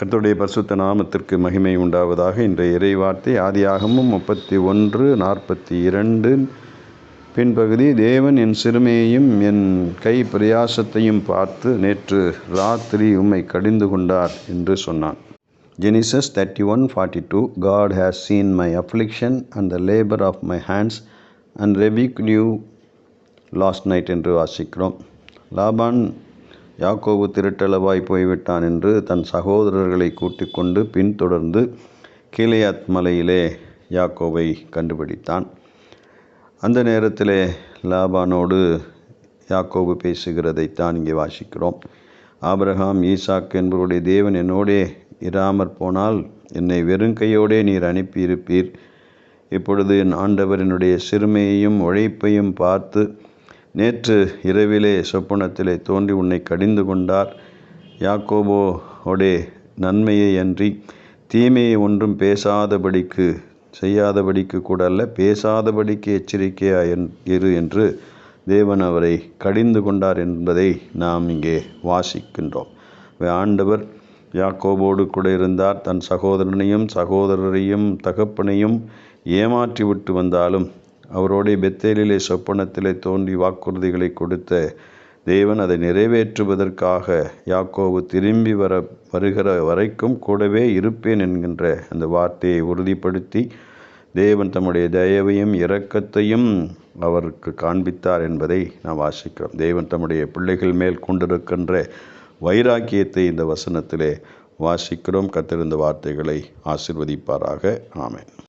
கர்த்தருடைய பரிசுத்த நாமத்திற்கு மகிமை உண்டாவதாக. இன்றைய இறைவார்த்தை ஆதியாகமும் முப்பத்தி ஒன்று நாற்பத்தி இரண்டு பின்பகுதி தேவன் என் சிறுமையையும் என் கை பிரயாசத்தையும் பார்த்து நேற்று ராத்திரி உம்மை கடிந்து கொண்டார் என்று சொன்னான். Genesis thirty one forty two God has seen my affliction and the labour of my hands and rebuked you last night என்று வாசிக்கிறோம். லாபான் யாக்கோபு திருட்டளவாய் போய்விட்டான் என்று தன் சகோதரர்களை கூட்டிக் கொண்டு பின்தொடர்ந்து கீழையாத் மலையிலே யாக்கோவை கண்டுபிடித்தான். அந்த நேரத்திலே லாபானோடு யாக்கோபு பேசுகிறதைத்தான் இங்கே வாசிக்கிறோம். ஆபிரகாம் ஈசாக் என்பவருடைய தேவன் என்னோடே இராமற் போனால் என்னை வெறுங்கையோடே நீர் அனுப்பியிருப்பீர். இப்பொழுது என் ஆண்டவர் என்னுடைய சிறுமையையும் உழைப்பையும் பார்த்து நேற்று இரவிலே சொப்பனத்திலே தோன்றி உன்னை கடிந்து கொண்டார். யாக்கோபோடே நன்மையை அன்றி தீமையை ஒன்றும் பேசாதபடிக்கு செய்யாதபடிக்கு கூட அல்ல பேசாதபடிக்கு எச்சரிக்கையாய் இரு என்று தேவன் அவரை கடிந்து கொண்டார் என்பதை நாம் இங்கே வாசிக்கின்றோம். ஆண்டவர் யாக்கோபோடு கூட இருந்தார். தன் சகோதரனையும் சகோதரரையும் தகப்பனையும் ஏமாற்றி விட்டு வந்தாலும் அவரோடைய பெத்தேலிலே சொப்பனத்திலே தோன்றி வாக்குறுதிகளை கொடுத்த தேவன் அதை நிறைவேற்றுவதற்காக யாக்கோவு திரும்பி வர வருகிற வரைக்கும் கூடவே இருப்பேன் என்கின்ற அந்த வார்த்தையை உறுதிப்படுத்தி தேவன் தம்முடைய தயவையும் இரக்கத்தையும் அவருக்கு காண்பித்தார் என்பதை நாம் வாசிக்கிறோம். தேவன் தம்முடைய பிள்ளைகள் மேல் கொண்டிருக்கின்ற வைராக்கியத்தை இந்த வசனத்திலே வாசிக்கிறோம். கத்திருந்த வார்த்தைகளை ஆசிர்வதிப்பாராக. ஆமேன்.